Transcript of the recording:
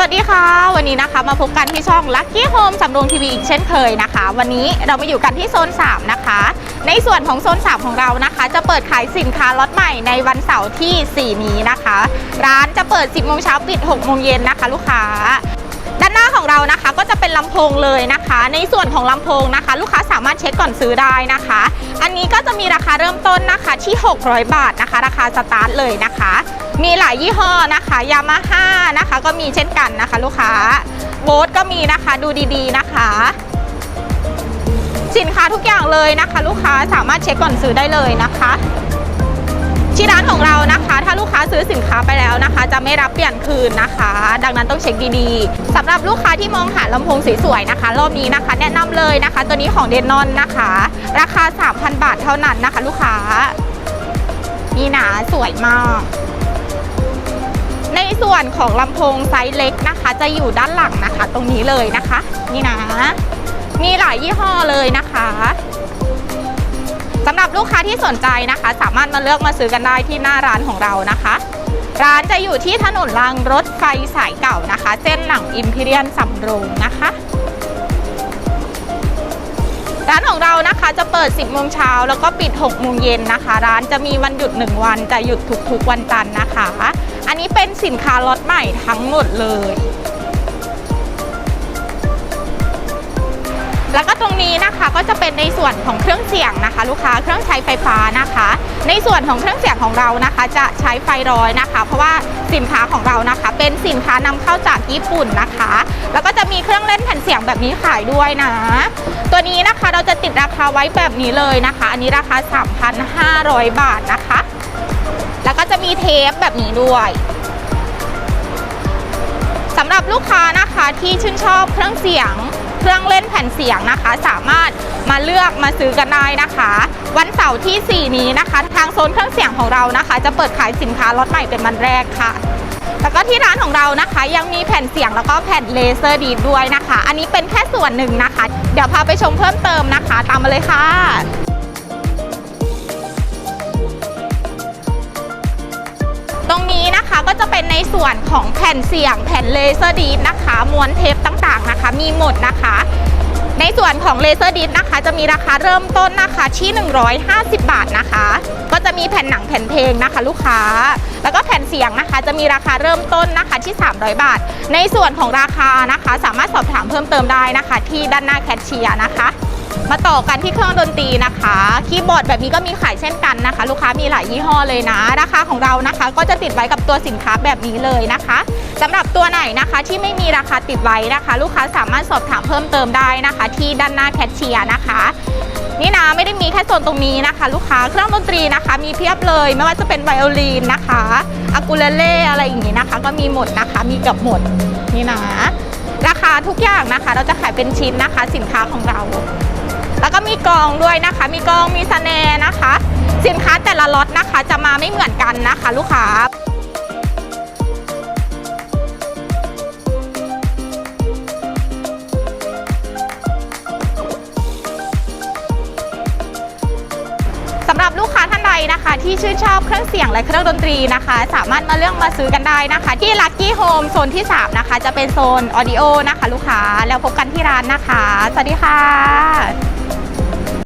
วัสดีค่ะ วันนี้นะคะมาพบกันที่ช่อง Lucky Home สำรวงทีวีอีกเช่นเคยนะคะ วันนี้เรามาอยู่กันที่โซน 3 นะคะ ในส่วนของโซน 3 ของเรานะคะ จะเปิดขายสินค้าล็อตใหม่ในวันเสาร์ที่ 4 นี้นะคะ ร้านจะเปิด 10โมงเช้าปิด 6 โมงเย็นนะคะ ลูกค้า ของเรานะคะ ก็จะเป็นลำโพงเลยนะคะ ในส่วนของลำโพงนะคะ ลูกค้าสามารถเช็คก่อนซื้อได้นะคะ อันนี้ก็จะมีราคาเริ่มต้นนะคะที่ 600 บาทนะคะ ราคาสตาร์ทเลยนะคะ มีหลายยี่ห้อนะคะยามาฮ่านะคะ ก็มีเช่นกันนะคะ ลูกค้าโบสก็มีนะคะดูดีๆนะคะสินค้าทุกอย่างเลยนะคะ ลูกค้าสามารถเช็คก่อนซื้อได้เลยนะคะ ที่ร้านของเรานะคะ ถ้าลูกค้าซื้อสินค้าไปแล้วนะคะ จะไม่รับเปลี่ยนคืนนะคะ ดังนั้นต้องเช็คดีๆสำหรับลูกค้าที่มองหาลำโพงสวยๆนะคะ รอบนี้นะคะ แนะนำเลยนะคะ ตัวนี้ของเดนนอนนะคะ ราคา 3,000 บาทเท่านั้นนะคะ ลูกค้านี่หนาสวยมากในส่วนของลำโพงไซส์เล็กนะคะ จะอยู่ด้านหลังนะคะ ตรงนี้เลยนะคะ นี่นะ มีหลายยี่ห้อเลยนะคะำหรับลูกค้าที่สนใจนะคะ สามารถมาเลือกมาซื้อกันได้ที่หน้าร้านของเรานะคะ ร้านจะอยู่ที่ถนนรางรถไฟสายเก่านะคะ เส้นหลังอิมพีเรียนสำโรงนะคะร้านของเรานะคะจะเปิด 10 โมงเช้าแล้วก็ปิด 6 โมงเย็นนะคะ ร้านจะมีวันหยุด 1 วันจะหยุดทุกๆวันจันทร์นะคะ อันนี้เป็นสินค้าล็อตใหม่ทั้งหมดเลย แล้วก็ตรงนี้นะคะก็จะเป็นในส่วนของเครื่องเสียงนะคะ ลูกค้าเครื่องใช้ไฟฟ้านะคะ ในส่วนของเครื่องเสียงของเรานะคะ จะใช้ไฟร้อยนะคะ เพราะว่าสินค้าของเรานะคะ เป็นสินค้านำเข้าจากญี่ปุ่นนะคะ แล้วก็จะมีเครื่องเล่นแผ่นเสียงแบบนี้ขายด้วยนะ ตัวนี้นะคะเราจะติดราคาไว้แบบนี้เลยนะคะ อันนี้ราคา 3,500 บาทนะคะ แล้วก็จะมีเทปแบบนี้ด้วยสำหรับลูกค้านะคะที่ชื่นชอบเครื่องเสียง เครื่องเล่นแผ่นเสียงนะคะ สามารถมาเลือกมาซื้อกันได้นะคะ วันเสาร์ที่ 4 นี้นะคะ ทางโซนเครื่องเสียงของเรานะคะ จะเปิดขายสินค้าล็อตใหม่เป็นวันแรกค่ะแล้วก็ที่ร้านของเรานะคะ ยังมีแผ่นเสียงแล้วก็แผ่นเลเซอร์ดีดด้วยนะคะ อันนี้เป็นแค่ส่วนหนึ่งนะคะ เดี๋ยวพาไปชมเพิ่มเติมนะคะ ตามมาเลยค่ะ ตรงนี้นะคะก็จะเป็นในส่วนของแผ่นเสียงแผ่นเลเซอร์ดีดนะคะม้วนเทปต่างๆนะคะ มีหมดนะคะ ในส่วนของเลเซอร์ดิสนะคะ จะมีราคาเริ่มต้นนะคะที่ 150 บาทนะคะ ก็จะมีแผ่นหนังแผ่นเพลงนะคะ ลูกค้า แล้วก็แผ่นเสียงนะคะ จะมีราคาเริ่มต้นนะคะที่ 300 บาท ในส่วนของราคานะคะ สามารถสอบถามเพิ่มเติมได้นะคะ ที่ด้านหน้าแคชเชียร์นะคะ มาต่อกันที่เครื่องดนตรีนะคะ คีย์บอร์ดแบบนี้ก็มีขายเช่นกันนะคะ ลูกค้ามีหลายยี่ห้อเลยนะราคาของเรานะคะ ก็จะติดไว้กับตัวสินค้าแบบนี้เลยนะคะสำหรับตัวไหนนะคะที่ไม่มีราคาติดไว้นะคะ ลูกค้าสามารถสอบถามเพิ่มเติมได้นะคะ ที่ด้านหน้าแคชเชียร์นะคะนี่นะไม่ได้มีแค่โซนตรงนี้นะคะ ลูกค้าเครื่องดนตรีนะคะ มีเพียบเลยไม่ว่าจะเป็นไวโอลินนะคะอากูเลเล่อะไรอย่างนี้นะคะ ก็มีหมดนะคะมีกับหมดนี่นะ ราคาทุกอย่างนะคะ เราจะขายเป็นชิ้นนะคะ สินค้าของเรา แล้วก็มีกองด้วยนะคะ มีกองมีสแนนะคะ สินค้าแต่ละล็อตนะคะ จะมาไม่เหมือนกันนะคะ ลูกค้า สำหรับลูกค้าท่านใดนะคะ ที่ชื่นชอบเครื่องเสียงและเครื่องดนตรีนะคะ สามารถมาเลือกมาซื้อกันได้นะคะ ที่ Lucky Home โซนที่ 3 นะคะ จะเป็นโซนออดิโอนะคะ ลูกค้าแล้วพบกันที่ร้านนะคะ สวัสดีค่ะ